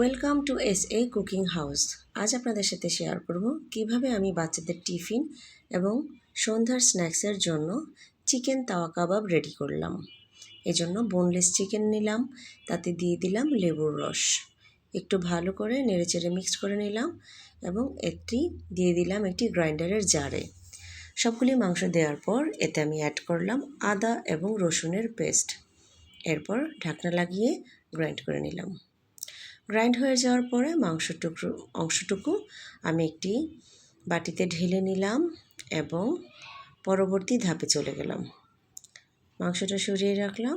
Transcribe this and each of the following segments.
Welcome to S A cooking house. আজ আপনাদের সাথে শেয়ার করব কীভাবে আমি বাচ্চাদের টিফিন এবং সন্ধ্যার স্ন্যাক্সের জন্য চিকেন তাওয়া কাবাব রেডি করলাম। এজন্য বোনলেস চিকেন নিলাম, তাতে দিয়ে দিলাম লেবুর রস। একটু ভালো করে নেড়েচেড়ে মিক্স করে নিলাম এবং একটি দিয়ে দিলাম একটি গ্রাইন্ডারের জারে। সবগুলি মাংস দেওয়ার পর এতে আমি অ্যাড করলাম আদা এবং রসুনের পেস্ট এরপর ঢাকনা লাগিয়ে গ্রাইন্ড করে নিলাম। গ্রাইন্ড হয়ে যাওয়ার পরে মাংসটুকু অংশটুকু আমি একটি বাটিতে ঢেলে নিলাম এবং পরবর্তী ধাপে চলে গেলাম। মাংসটা সরিয়ে রাখলাম।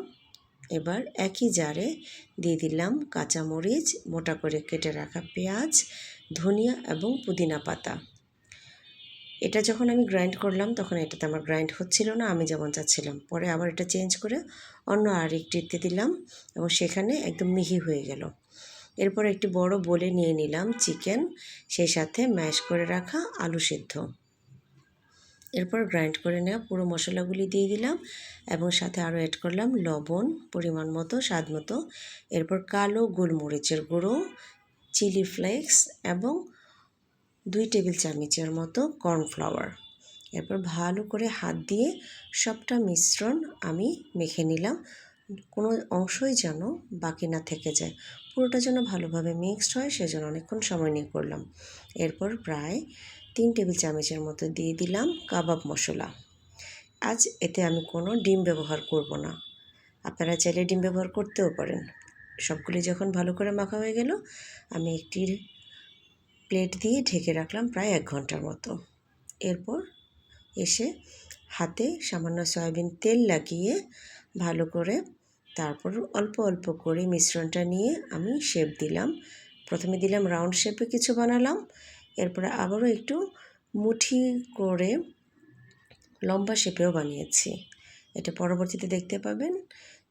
এবার একই জারে দিয়ে দিলাম কাঁচামরিচ, মোটা করে কেটে রাখা পেঁয়াজ, ধনিয়া এবং পুদিনা পাতা। এটা যখন আমি গ্রাইন্ড করলাম তখন এটাতে আমার গ্রাইন্ড হচ্ছিল না, আমি যেমন চাচ্ছিলাম। পরে আবার এটা চেঞ্জ করে অন্য আরেকটিতে দিলাম এবং সেখানে একদম মিহি হয়ে গেল। এরপর একটি বড় বলে নিয়ে নিলাম চিকেন, সেই সাথে ম্যাশ করে রাখা আলু সিদ্ধ। এরপর গ্রাইন্ড করে নেওয়া পুরো মশলাগুলি দিয়ে দিলাম এবং সাথে আরও অ্যাড করলাম লবণ, পরিমাণ মতো, স্বাদ মতো। এরপর কালো গোলমরিচের গুঁড়ো, চিলি ফ্লেক্স এবং দুই টেবিল চামচের মতো কর্নফ্লাওয়ার। এরপর ভালো করে হাত দিয়ে সবটা মিশ্রণ আমি মেখে নিলাম। কোনো অংশই যেন বাকি না থেকে যায়। পুরোটা যেন ভালোভাবে মিক্সড হয়, সেজন্য অনেকক্ষণ সময় নিয়ে করলাম। এরপর প্রায় তিন টেবিল চামচের মতো দিয়ে দিলাম কাবাব মশলা। আজ এতে আমি কোনো ডিম ব্যবহার করব না। আপনারা চাইলে ডিম ব্যবহার করতেও পারেন। সবগুলি যখন ভালো করে মাখা হয়ে গেল, আমি একটি প্লেট দিয়ে ঢেকে রাখলাম প্রায় এক ঘণ্টার মতো। এরপর এসে হাতে সামান্য সয়াবিন তেল লাগিয়ে ভালো করে। তারপর অল্প অল্প করে মিশ্রণটা নিয়ে আমি শেপ দিলাম। প্রথমে দিলাম রাউন্ড শেপে কিছু বানালাম। এরপরে আবারও একটু মুঠি করে লম্বা শেপেও বানিয়েছি। এটা পরবর্তীতে দেখতে পাবেন।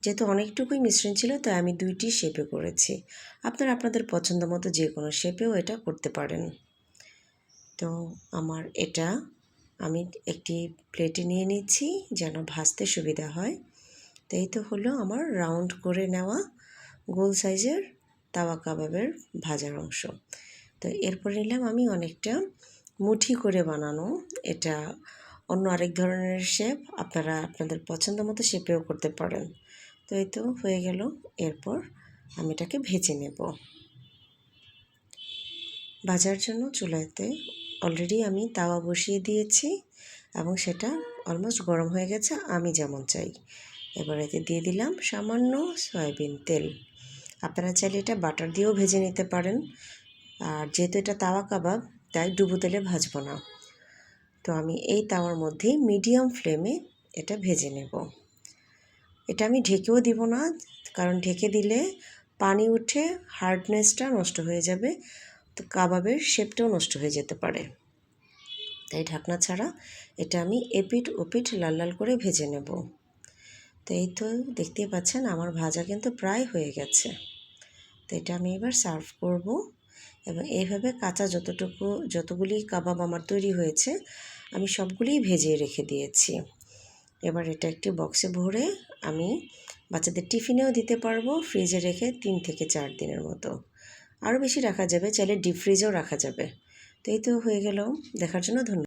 যেহেতু অনেকটুকুই মিশ্রণ ছিল, তাই আমি দুইটি শেপে করেছি। আপনারা আপনাদের পছন্দ মতো যে কোনো শেপেও এটা করতে পারেন। তো আমার এটা আমি একটি প্লেটে নিয়ে নিচ্ছি যেন ভাজতে সুবিধা হয়। তো এই তো হলো আমার রাউন্ড করে নেওয়া গোল সাইজের তাওয়া কাবাবের ভাজার অংশ। তো এরপর নিলাম আমি অনেকটা মুঠি করে বানানো। এটা অন্য আরেক ধরনের শেপ আপনারা আপনাদের পছন্দ মতো শেপেও করতে পারেন। তো এই তো হয়ে গেল, এরপর আমি এটাকে ভেজে নেব। ভাজার জন্য চুলাতে অলরেডি আমি তাওয়া বসিয়ে দিয়েছি এবং সেটা অলমোস্ট গরম হয়ে গেছে, আমি যেমন চাই। এবার এতে দিয়ে দিলাম সামান্য সয়াবিন তেল। আপনারা চাইলে এটা বাটার দিয়েও ভেজে নিতে পারেন। আর যেহেতু এটা তাওয়া কাবাব, তাই ডুবো তেলে ভাজবো না। তো আমি এই তাওয়ার মধ্যে মিডিয়াম ফ্লেমে এটা ভেজে নেব। এটা আমি ঢেকেও দিব না, কারণ ঢেকে দিলে পানি উঠে হার্ডনেসটা নষ্ট হয়ে যাবে, তো কাবাবের শেপটাও নষ্ট হয়ে যেতে পারে। তাই ঢাকনা ছাড়া এটা আমি এপিট ওপিট লাল লাল করে ভেজে নেব। তো এই তো দেখতেই পাচ্ছেন আমার ভাজা কিন্তু প্রায় হয়ে গেছে। তো এটা আমি এবার সার্ভ করব। এবং এইভাবে কাঁচা যতটুকু, যতগুলি কাবাব আমার তৈরি হয়েছে, আমি সবগুলিই ভেজে রেখে দিয়েছি। এবার এটা একটি বক্সে ভরে আমি বাচ্চাদের টিফিনেও দিতে পারব ফ্রিজে রেখে তিন থেকে চার দিনের মতো। আরও বেশি রাখা যাবে, চাইলে ডিপ ফ্রিজেও রাখা যাবে। তো এই তো হয়ে গেল। দেখার জন্য ধন্যবাদ।